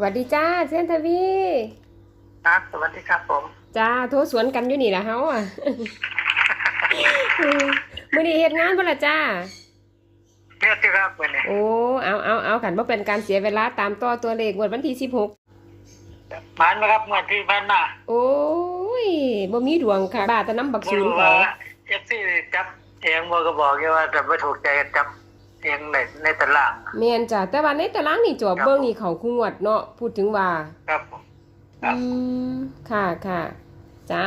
สวัสดีจ้าเซนทวีครับสวัสดีครับผม จ้าโทรสวนกันอยู่นี่ละเฮาอะมื้อนี้เฮ็ดงานบ่ล่ะจ้าเรียกที่ครับวันนี้โอ้เอาเอาเอากันบ่เป็นการเสียเวลาตามต่อตัวเลขงวดวันที่16มานมาครับเมื่อที่ผ่านมาโอ้ยบ่มีดวงค่ะบาแตะน้ำบักบ่ศูนย์รู้เขาว่าเอฟซีจับเองบ่ก็บอกอยู่ว่าแต่ไม่ถูกใจจับ เองในในตารางแม่นจ้ะแต่ว่าในตารางนี่จอบครับเบิ่งนี่เขาคู่งวดเนาะพูดถึงว่า ครับผมครับอืมค่ะค่ะจ้า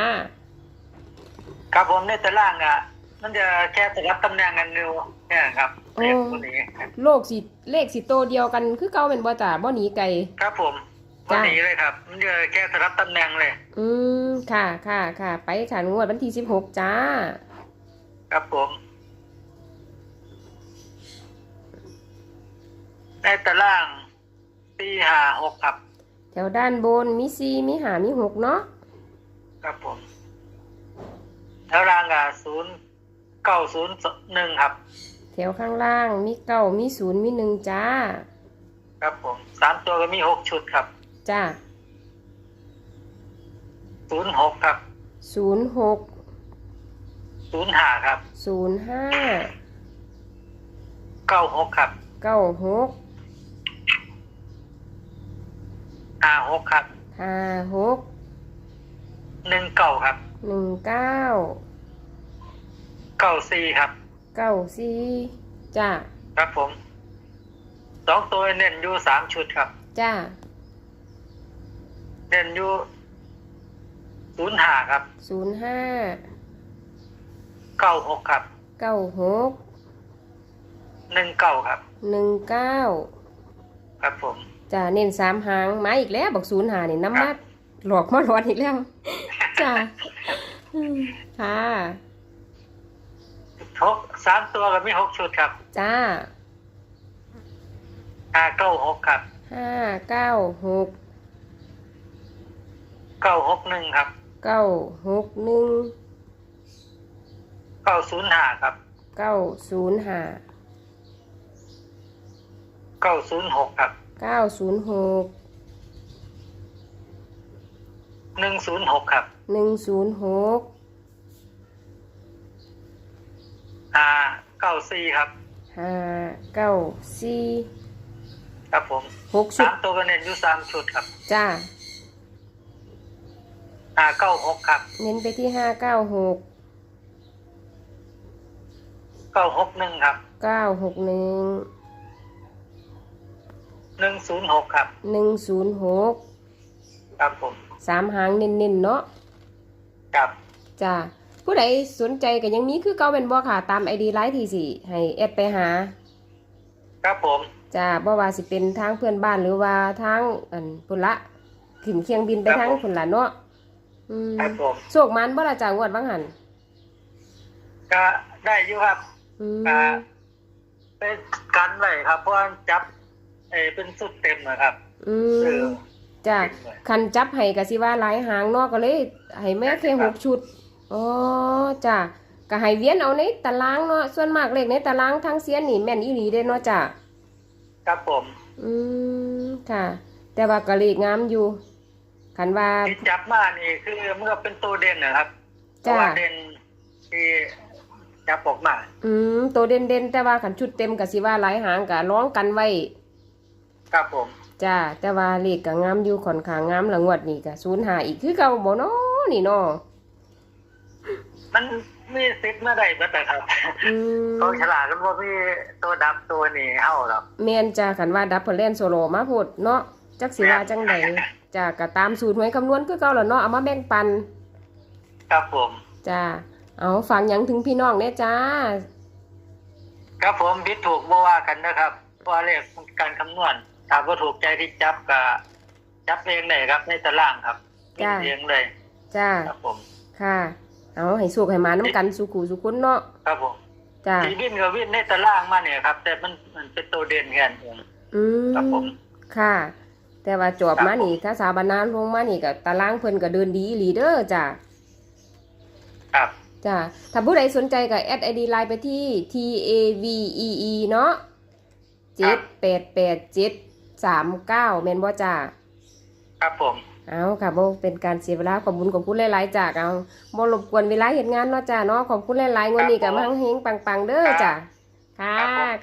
ครับผมในตารางอะ มันจะแค่สลับตำแหน่งกันอยู่เนี่ยครับเรียกคนนี้โลกสิเลขสิโตวเดียวกันคือเก่าแม่นบ่จ้าบ่หนีไกล ครับผมจ้ะวันนี้เลยครับ มันจะแค่สลับตำแหน่งเลย อืมค่ะค่ะค่ะ ไปค่ะงวดวันที่สิบหกจ้า ครับผม ในตารางสี่ห้าหกครับ แถวด้านบนมีสี่มีหามีหกเนาะครับผมตารางอะศูนย์เก้าศูนย์หนึ่งครับ แถวข้างล่างมีเก้ามีศูนย์มีหนึ่งจ้า ครับผมสามตัวก็มีหกชุดครับจ้าศูนย์หกครับศูนย์หกศูนย์ห้าครับศูนย์ห้าเก้าหกครับเก้าหก ห้าหกครับห้าหกหนึ่งเก้าครับหนึ่งเก้าเก้าสี่ครับเก้าสี่จ้าครับผมสองตัวเน้นอยู่สามชุดครับ จ้าเน้นอยู่ศูนย์ห้าครับศูนย์ห้าเก้าหกครับเก้าหกหนึ่งเก้าครับหนึ่งเก้าครับผม จ้าเน้นสามหางมาอีกแล้วบอกศูนย์หานี่น้ำมาหลอกมาหลอนอีกแล้วจ้าอืมค่ะหกสามตัวก็มีหกชุดครับ จ้าห้าเก้าหกครับห้าเก้าหกเก้าหกหนึ่งครับเก้าหกหนึ่งเก้าศูนย์ห้าครับเก้าศูนย์ห้าเก้าศูนย์หกครับ เก้าศูนย์หกหนึ่งศูนย์หกครับหนึ่งศูนย์หกห้าเก้าสี่ครับห้าเก้าสี่ครับผมหกชุสาดมตัวก็เน้นอยู่สามชุดครับจ้าห้าเก้าหกครับเน้นไปที่ห้าเก้าหกเก้าหกหนึ่งครับเก้าหกหนึ่ง หนึ่งศูนย์หกครับหนึ่งศูนย์หกครับผมสามหางเน้นๆเนาะครับจ้าผู้ใดสนใจก็ยังมีคือเก่าเป็นบ่ค่ะ ตามไอดีไลน์ที่สิให้แอดไปหา ครับผมจ้าบ่ว่าสิเป็นทางเพื่อนบ้านหรือว่าทางอันพุ่นละขึ้นเคียงบินไปทางพุ่นละเนาะอืมครับผมโชคมันบ่ล่ะจ้างวดบางหันก็ได้อยู่ครับอืม ก็เป็นกันไว้ครับเพราะว่าจับ เออเป็นสุดเต็มนะครับ อืเอมอ จ้าคันจับให้ก็สิว่าหลายหางเนาะก็เลยให้แม่แค่หกชุดอ๋อจ้าก็ให้เวียนเอาในตารางเนาะส่วนมากเลขในตารางทางเสียนนี่แม่นอีหลีเด้เนาะจ้าครับผมอืมค่ะ แต่ว่าก็เลขงามอยู่คันว่า ที่จับมานี่คือมันก็เป็นตัวเด่นนะครับเพจ้าราะว่าเด่นที่จับออกมา อืมตัวเด่นเด่นๆแต่ว่าขันชุดเต็มกับสิว่าหลายหางกะร้องกันไว้ ครับผม จ้าแต่ว่าเลขก็งามอยู่ค่อนข้างงามละงวดนี่ก็ศูนย์หาอีกคือเก่าบ่เนาะนี่เนาะมันมีสิทธิ์เมื่อใดเมื่อแต่ครับอืมกองฉลากกันว่ามีตัวดับตัวนี่เท่าครับแม่นจ้าคันว่าดับเพิ่นเล่นโซโลมาพูดเนาะจักสิว่าจังใดจ้าก็ตามสูตรหวยคำนวณคือเก่าแล้วเนาะเอามาแบ่งปันครับผม จ้าเอาฟังหยังถึงพี่น้องแน่จ้า ครับผมพิดถูกบ่ว่ากันนะครับเพราะว่าเลขการคำนวณ ถ้าบ่ถูกใจที่จับก็จับเองเลยครับในตารางครับจ้ะเองเลยจ้า ครับผม ค่ะ เอาให้สุกให้มาน้ำกันสุขูสุขุนเนาะ ครับผมจ้า ที่วินกับวินในตารางมาเนี่ยครับ แต่มันมันเป็นตัวเด่นแค่นั้นเอง อืมครับผมค่ะ แต่ว่าจอบครับมานี่ ถ้าสาบานานลงมานี่กับตารางเพิ่นก็เดินดีอีหลีเด้อจ้ะครับ จ้ะถ้าผู้ใดสนใจก็แอดไอดีไลน์ไปที่ T A V E E เนาะเจ็ดแปดแปดเจ็ด สามเก้าแม่นบ่จ้ะครับผม เอาค่ะโบเป็นการเสียเวลาขอบคุณขอบคุณหลายๆจากเอาโบรบกวนเวลาเห็นงานเนาะจ้าเนาะขอบคุณหลายๆงวดนี้กับมังเฮงปังๆเด้อจ้าค่ะ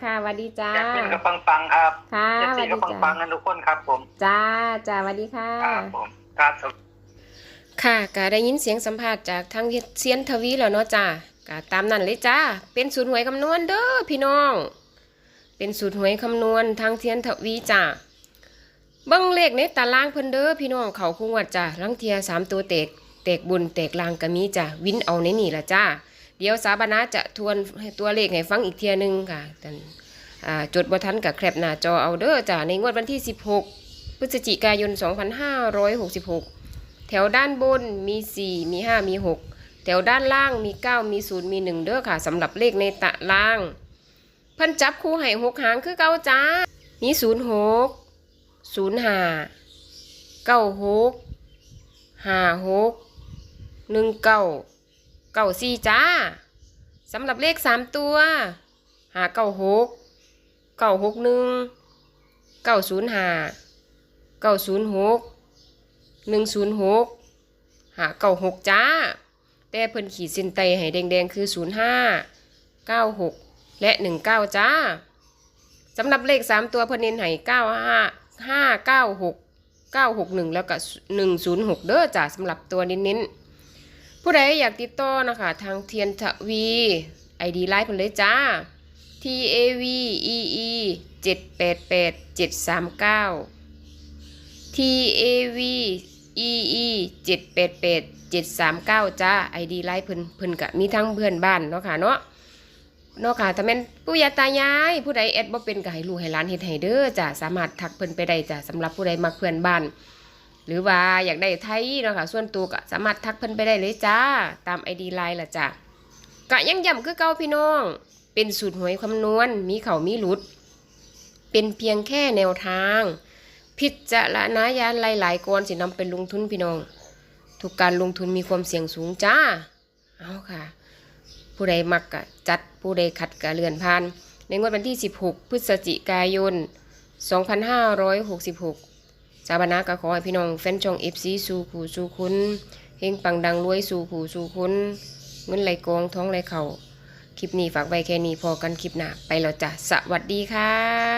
ค่ะสวัสดีจ้าแอดมินก็ปังๆครับค่ะเอฟสซีวัสก็ดีปัจ้างๆกันทุกคนครับผม จ้าจ้าสวัสดีค่ะครับผมครับค่ะก็ได้ยินเสียงสัมภาษณ์จากทางเซียนทวีแล้วเนาะจ้าก็ตามนั้นเลยจ้า เป็นสูตรหวยคำนวณเด้อพี่น้อง เป็นสูตรหวยคำนวณทางเซียนทวีจ้า เบิ้งเลขในตารางเพิ่นเด้อพี่น้องเขาคงวัดจ้าลังเทียสามตัวเตกเตกบุญเตกลางก็มีจ้าวินเอาในนี่ละจ้าเดี๋ยวสาบานาจะทวนให้ตัวเลขให้ฟังอีกเทียนึงค่ะแต่อ่าจดบทันกับแคปหน้าจอเอาเด้อจ้าในงวดวันที่ 16 พฤศจิกายน 2566 แถวด้านบนมี 4 มี 5 มี 6 แถวด้านล่างมี 9 มี 0 มี 1 เด้อค่ะสำหรับเลขในตารางเพิ่นจับคู่ให้หกหางคือเก่าจ้า มี 06 ศูนย์ห้าเก้าหกห้าหกหนึ่งเก้าเก้าสี่จ้าสำหรับเลขสามตัวหาเก้าหกเก้าหกหนึ่งเก้าศูนย์ห้าเก้าศูนย์หกหนึ่งศูนย์หกหาเก้าหกจ้า แต่เพิ่นขีดเส้นไตให้แดงๆ คือศูนย์ห้าเก้าหกและหนึ่งเก้าจ้าสำหรับเลขสามตัวเพิ่นเน้นให้เก้าห้า ห้าเก้าหกเก้าหกหนึ่งแล้วก็หนึ่งศูนย์หกเด้อจ้าสำหรับตัวเน้นๆผู้ใดอยากติดต่อนะคะ ทางเทียนทวีไอดีไลน์เพิ่นเลยจ้า T A V E E เจ็ดแปดแปดเจ็ดสามเก้า T A V E E เจ็ดแปดแปดเจ็ดสามเก้าจ้าไอดีไลน์เพิ่นเพิ่นกะมีทั้งเพื่อนบ้านเนาะค่ะเนาะ เนาะค่ะถ้าแม่นปู่ย่าตายาย ผู้ใดแอดบ่เป็นก็ให้ลูกให้หลานเฮ็ดให้เด้อจ้ะสามารถทักเพิ่นไปได้จ้ะสำหรับผู้ใดมักเพื่อนบ้านหรือว่าอยากได้ไทยเนาะค่ะส่วนตัวก็สามารถทักเพิ่นไปได้เลยจ้า ตาม ID ไลน์ล่ะจ้ะก็ยังย้ำคือเก่าพี่น้อง เป็นสูตรหวยคำนวณ มีเข้ามีหลุด เป็นเพียงแค่แนวทาง พิจารณาญาณหลายๆก่อนสินำไปลงทุนพี่น้อง ทุกการลงทุนมีความเสี่ยงสูงจ้า เอาค่ะ ผู้ใดมักกะจัดผู้ใดขัดกะเลื่อนผ่าน ในงวดวันที่ 16 พฤศจิกายน 2566 สาบานากะขอให้พี่น้องแฟนช่อง FC สู่ผู้สู่คุณเฮงปังดังรวยสู่ผู้สู่คุณเงินไหลกองท้องไหลเข่าคลิปนี้ฝากไว้แค่นี้พอกันคลิปหน้าไปแล้วจ้ะสวัสดีค่ะ